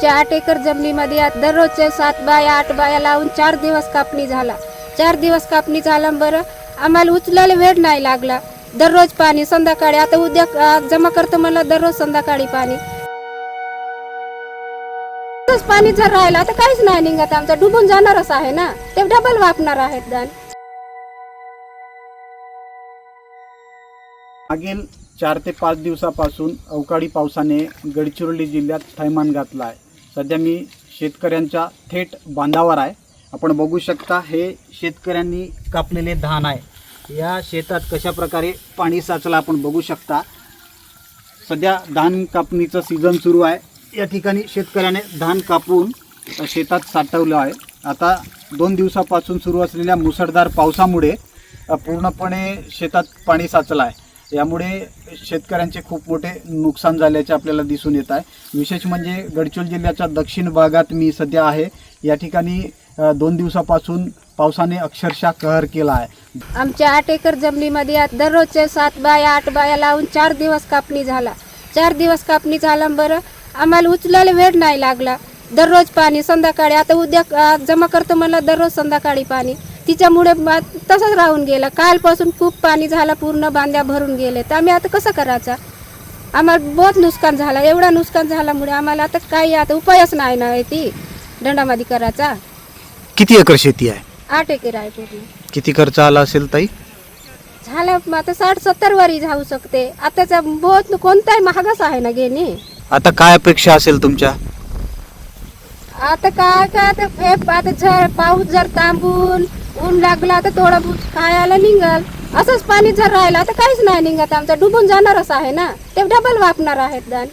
आमच्या आठ एकर जमिनीमध्ये आज दररोजचे सात बाया आठ बाया लावून चार दिवस कापणी झाला. चार दिवस कापणी झाला बरं आम्हाला उचलायला वेळ नाही लागला. दररोज पाणी संध्याकाळी. आता उद्या जमा करतो मला दररोज संध्याकाळी पाणी. पाणी जर राहिलं तर काहीच नाही निघत. आमचं डुबून जाणारच आहे ना. ते डबल वापणार आहेत दान. मागील चार ते पाच दिवसापासून अवकाळी पावसाने गडचिरोली जिल्ह्यात थैमान घातला आहे. सध्या मी शेतकऱ्यांच्या थेट बांधावर आहे. आपण बघू शकता हे शेतकऱ्यांनी कापलेले धान आहे. या शेतात कशा प्रकारे पाणी साचलं आपण बघू शकता. सध्या धान कापणीचं सीझन सुरू आहे. या ठिकाणी शेतकऱ्याने धान कापून शेतात साठवलं आहे. आता दोन दिवसापासून सुरू असलेल्या मुसळधार पावसामुळे पूर्णपणे शेतात पाणी साचलं आहे. यामुळे शेतकऱ्यांचे खूप मोठे नुकसान झाल्याचे आपल्याला दिसून येत आहे. विशेष म्हणजे गडचिरोली जिल्ह्याच्या दक्षिण भागात मी सध्या आहे. या ठिकाणी दोन दिवसापासून पावसाने अक्षरशः कहर केला आहे. आमच्या आठ एकर जमिनीमध्ये दररोजचे सात बाया आठ बाया लावून चार दिवस कापणी झाला. चार दिवस कापणी झाला बरं आम्हाला उचलायला वेळ नाही लागला. दररोज पाणी संध्याकाळी. आता उद्या जमा करतो मला दररोज संध्याकाळी पाणी. तिच्यामुळे तसंच राहून गेलं. कालपासून खूप पाणी झालं पूर्ण बांध्या भरून गेले. तर आम्ही आता कसं करायचं? आम्हाला बहुत नुकसान झालं. एवढा नुकसान झाल्यामुळे आम्हाला आता काही आता उपायच नाही ना ती. दंडामध्ये करायचा. किती एकर शेती आहे? आठ एकर आहे पूर्ण. किती खर्च आला असेल ताई? झालं मग आता साठ सत्तर वारी जाऊ शकते. आताचा बहुत कोणताही महागच आहे ना घेणे आता काय अपेक्षा असेल तुमच्या? आता काय काय आता हे आता झ- पाऊस जर थांबून ऊन लागला तर थोडं खायला निघल. असंच पाणी जर राहिलं आता काहीच नाही निघत. आमचं डुबून जाणारच आहे ना. ते डबल वापणार आहेत दान.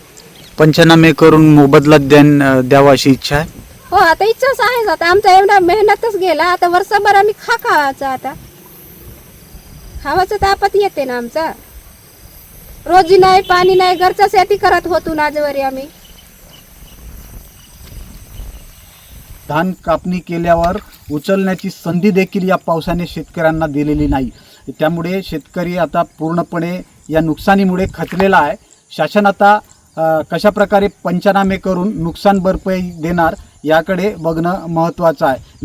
पंचनामे करून मोबदला द्यान द्यावा अशी इच्छा आहे? हो आता इच्छाच आहेच. आता आमचा एवढा मेहनतच गेला. आता वर्षभर आम्ही खा खावायचं आता. खावाचं तापत येते ना आमचा. रोजी नाही पाणी नाही घरचा शेती करत होतो आजवरी आम्ही. धान कापणी केल्यावर उचलण्याची संधी देखील या पावसाने शेतकऱ्यांना दिलेली नाही. त्यामुळे शेतकरी आता पूर्णपणे या नुकसानीमुळे खचलेला आहे. शासन आता कशाप्रकारे कशा प्रकारे पंचनामे करून नुकसान भरपाई देणार याकडे बघणं महत्त्वाचं आहे.